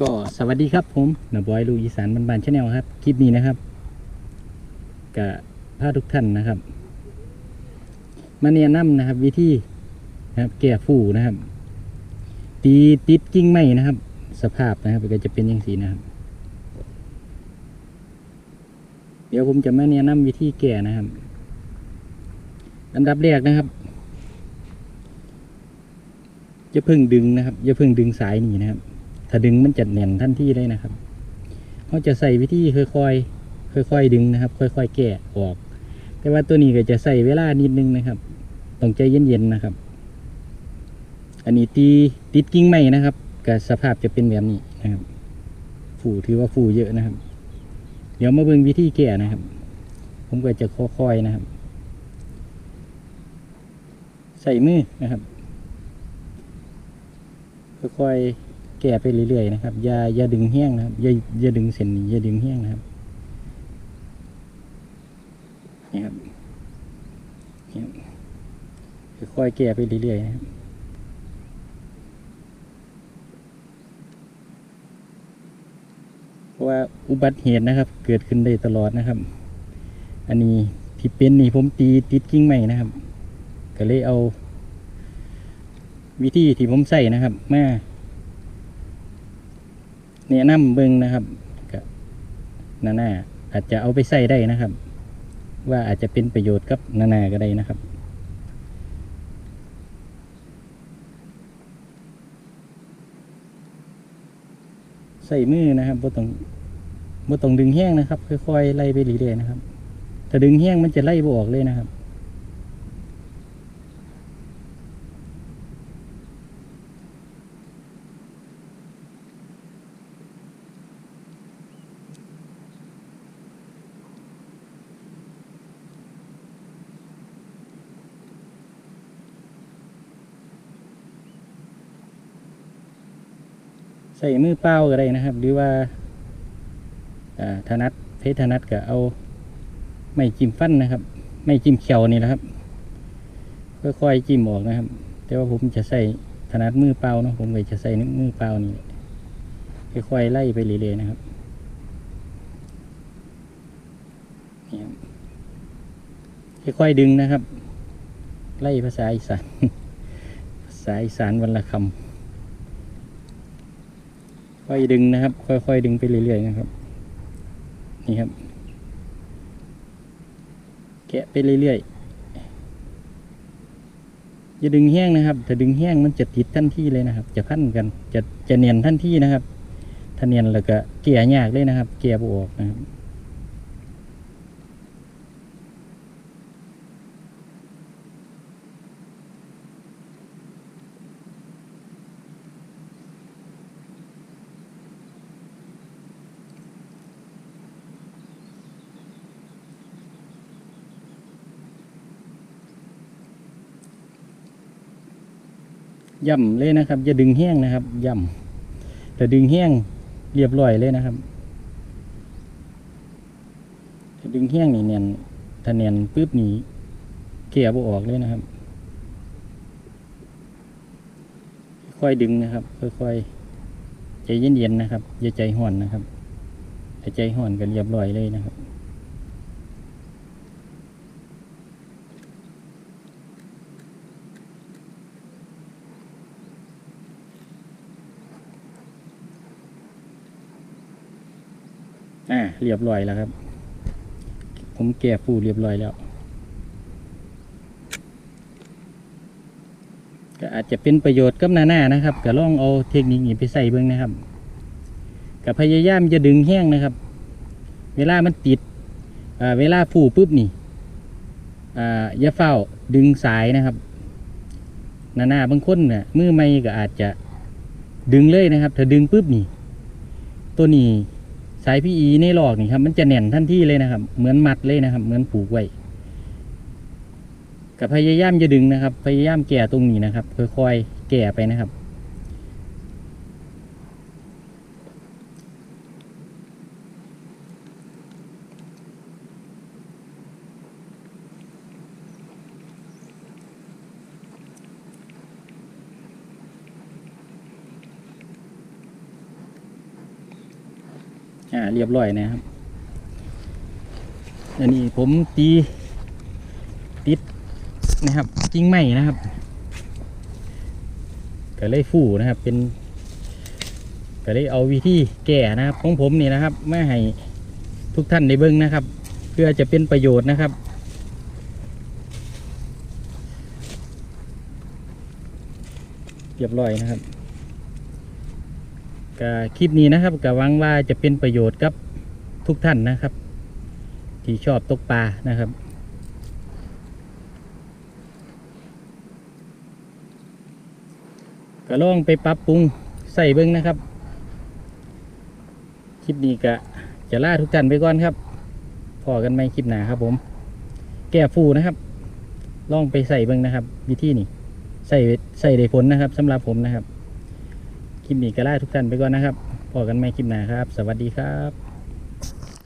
ก็สวัสดีครับผมหนาบอยลูกอีสานบ้านๆชาแนลครับ คลิปนี้นะครับกับพาทุกท่านนะครับ มาแนะนำนะครับ วิธีนะครับ แก่ฟูนะครับ ตีติดกิ่งไม้นะครับ สภาพนะครับก็จะเป็นอย่างสีนะครับ เดี๋ยวผมจะมาแนะนำวิธีแก่นะครับอันดับแรกนะครับอย่าเพิ่งดึงนะครับอย่าเพิ่งดึงสายหนีนะครับ ถ้าดึงมันจะแน่นทันทีเลยนะครับเขาจะใส่วิธีค่อยๆค่อยๆดึงนะครับ ค่อยๆแกะออก แต่ว่าตัวนี้ก็จะใส่เวลานิดนึงนะครับต้องใจเย็นๆนะครับ อันนี้ตีติดกิ่งไม้นะครับกับสภาพจะเป็นแบบนี้นะครับ ฝูถือว่าฝูเยอะนะครับ เดี๋ยวมาเบิ่งวิธีแกะนะครับ ผมก็จะค่อยๆนะครับ ใส่มือนะครับค่อยๆ แก่ไปเรื่อยๆนะครับอย่าอย่าดึงแห้งนะครับอย่าอย่าดึงเส้นนี้อย่าดึงแห้งนะครับนี่ครับนี่ค่อยๆแก่ไปเรื่อยๆนะครับเพราะว่าอุบัติเหตุนะครับ เกิดขึ้นได้ตลอดนะครับ อันนี้ที่เป็นนี่ผมตีติดกิ่งใหม่นะครับ ก็เลยเอา วิธีที่ผมใส่นะครับมา แนะนำเบิ่งนะครับก็นานาอาจจะเอาไปใส่ได้นะครับ ว่าอาจจะเป็นประโยชน์กับนานาก็ได้นะครับใส่มือนะครับบ่ต้องบ่ต้องดึงแห้งนะครับ ค่อยๆไล่ไปเรื่อยๆนะครับ ถ้าดึงแห้งมันจะไล่บ่ออกเลยนะครับ ใส่มือเปล่าก็ได้นะครับ หรือว่าอ่าธนัดเพชรธนัดก็เอาไม่จิ้มฟันนะครับ ไม่จิ้มเขียวนี่นะครับค่อยๆจิ้มออกนะครับ แต่ว่าผมจะใส่ธนัดมือเปล่าเนาะผมก็จะใส่มือเปล่านี่ค่อยๆไล่ไปเรื่อยๆนะครับครับค่อยๆดึงนะครับ ไล่ภาษาอีสานภาษาอีสานวันละคำ ค่อยดึงนะครับ ค่อยๆดึงไปเรื่อยๆนะครับ นี่ครับ แกะไปเรื่อยๆอย่าดึงแห้งนะครับ ถ้าดึงแห้งมันจะติดทันทีเลยนะครับ จะพันกัน จะจะเนียนทันทีนะครับ ถ้าเนียนแล้วก็เกลี่ยยากเลยนะครับ เกลี่ยบออกนะครับ ย่ำเลยนะครับ อย่าดึงแห้งนะครับ ย่ำแต่ดึงแห้งเรียบร้อยเลยนะครับถ้าดึงแห้งนี่เนียนถ้าเนียนปุ๊บนี่เกลี่ยบออกเลยนะครับ ค่อยดึงนะครับ ค่อยๆใจเย็นๆนะครับ อย่าใจห่อนนะครับถ้าใจห่อนกันเรียบร้อยเลยนะครับ อ่าเรียบร้อยแล้วครับ ผมแก่ฟูเรียบร้อยแล้ว ก็อาจจะเป็นประโยชน์กับหน้าหน้านะครับ ก็ลองเอาเทคนิคนี้ไปใส่เบิ่งนะครับก็พยายามจะดึงแห้งนะครับ เวลามันติดอ่าเวลาฟูปุ๊บนี่อ่าอย่าเฝ้าดึงสายนะครับหน้าหน้าบางคนเนี่ยมือไม่ก็อาจจะดึงเลยนะครับ ถ้าดึงปุ๊บนี่ ตัวนี้ สายพีอีในหลอกนี่ครับ มันจะแน่นทันทีเลยนะครับ เหมือนมัดเลยนะครับ เหมือนผูกไว้กับพยายามจะดึงนะครับ พยายามแก่ตรงนี้นะครับค่อยๆแก่ไปนะครับ อ่าเรียบร้อยนะครับ อันนี้ผมตีติดนะครับกิ่งไม้นะครับก็เลยฟูนะครับ เป็นก็เลยเอาวิธีแก่นะครับของผมนี่นะครับไมาให้ทุกท่านได้เบิ่งนะครับ เพื่อจะเป็นประโยชน์นะครับเรียบร้อยนะครับ ก็คลิปนี้นะครับก็หวังว่าจะเป็นประโยชน์กับทุกท่านนะครับ ที่ชอบตกปลานะครับก็ลองไปปรับปรุงใส่เบิ้งนะครับ คลิปนี้ก็จะล่าทุกท่านไปก่อนครับ พอกันไหมคลิปหนาครับผม แก้ฟูนะครับ ลองไปใส่เบิ้งนะครับ วิธีนี้ใส่ใส่ได้ผลนะครับสำหรับผมนะครับ คลิปนี้ก็ลาทุกท่านไปก่อนนะครับพอกันไหมคลิปหน้าครับ สวัสดีครับ